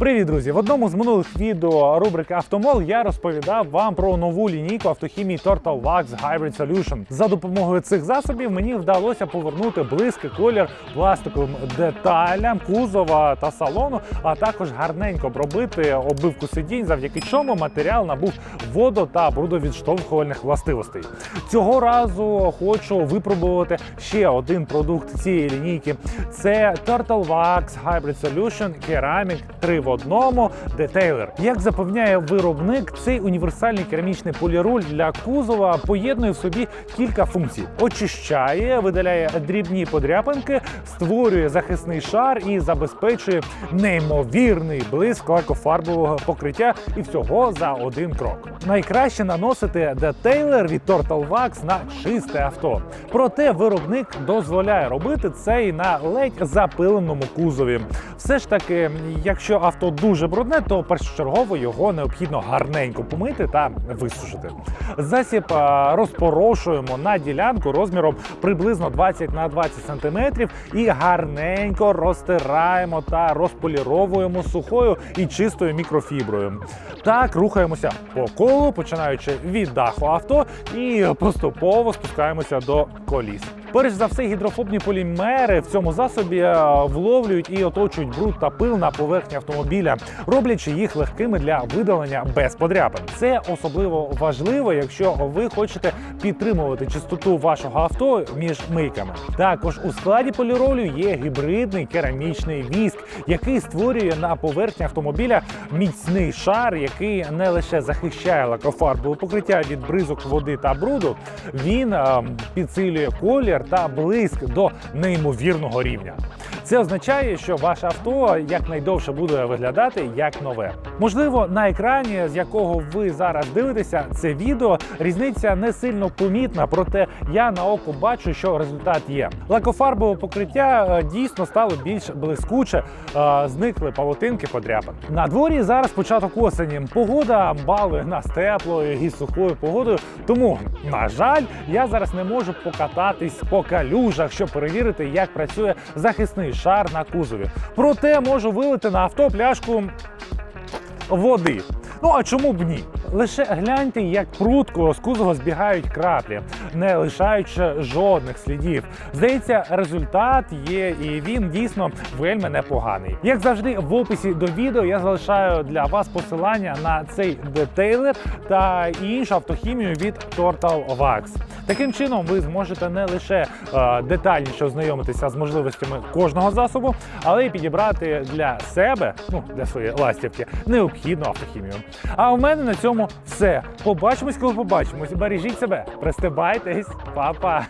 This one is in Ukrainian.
Привіт, друзі! В одному з минулих відео рубрики Автомол я розповідав вам про нову лінійку автохімії Total Wax Hybrid Solution. За допомогою цих засобів мені вдалося повернути близький колір пластиковим деталям кузова та салону, а також гарненько обробити обивку сидінь, завдяки чому матеріал набув водо та брудовідштовхувальних властивостей. Цього разу хочу випробувати ще один продукт цієї лінійки. Це Turtle Wax Hybrid Solution Ceramic 3 в одному детейлер. Як запевняє виробник, цей універсальний керамічний поліроль для кузова поєднує в собі кілька функцій: очищає, видаляє дрібні подряпинки, створює захисний шар і забезпечує неймовірний блиск лакофарбового покриття і всього за один крок. Найкраще наносити детейлер від Total Wax на чисте авто. Проте виробник дозволяє робити це і на ледь запиленому кузові. Все ж таки, якщо авто дуже брудне, то першочергово його необхідно гарненько помити та висушити. Засіб розпорошуємо на ділянку розміром приблизно 20 на 20 см і гарненько розтираємо та розполіровуємо сухою і чистою мікрофіброю. Так рухаємося по колу, починаючи від даху авто і поступово спускаємося до коліс. Перш за все, гідрофобні полімери в цьому засобі е, вловлюють і оточують бруд та пил на поверхні автомобіля, роблячи їх легкими для видалення без подряпин. Це особливо важливо, якщо ви хочете підтримувати чистоту вашого авто між мийками. Також у складі поліролю є гібридний керамічний віск, який створює на поверхні автомобіля міцний шар, який не лише захищає лакофарбове покриття від бризок води та бруду, він е, підсилює колір та блиск до неймовірного рівня. Це означає, що ваше авто якнайдовше буде виглядати як нове. Можливо, на екрані, з якого ви зараз дивитеся це відео, різниця не сильно помітна, проте я на око бачу, що результат є. Лакофарбове покриття е, дійсно стало більш блискуче, е, зникли павутинки подряпин. На дворі зараз початок осені. Погода балує нас теплою і сухою погодою. Тому, на жаль, я зараз не можу покататись по калюжах, щоб перевірити, як працює захисний шар на кузові. Проте можу вилити на авто пляшку води. Ну а чому б ні? Лише гляньте, як прудко з кузова збігають краплі, не лишаючи жодних слідів. Здається, результат є, і він дійсно вельми непоганий. Як завжди, в описі до відео я залишаю для вас посилання на цей детейлер та іншу автохімію від Total Wax. Таким чином, ви зможете не лише е, детальніше ознайомитися з можливостями кожного засобу, але й підібрати для себе, ну для своєї ластівки, необхідну автохімію. А у мене на все. Побачимось, коли побачимось. Бережіть себе, пристебайтесь, па-па!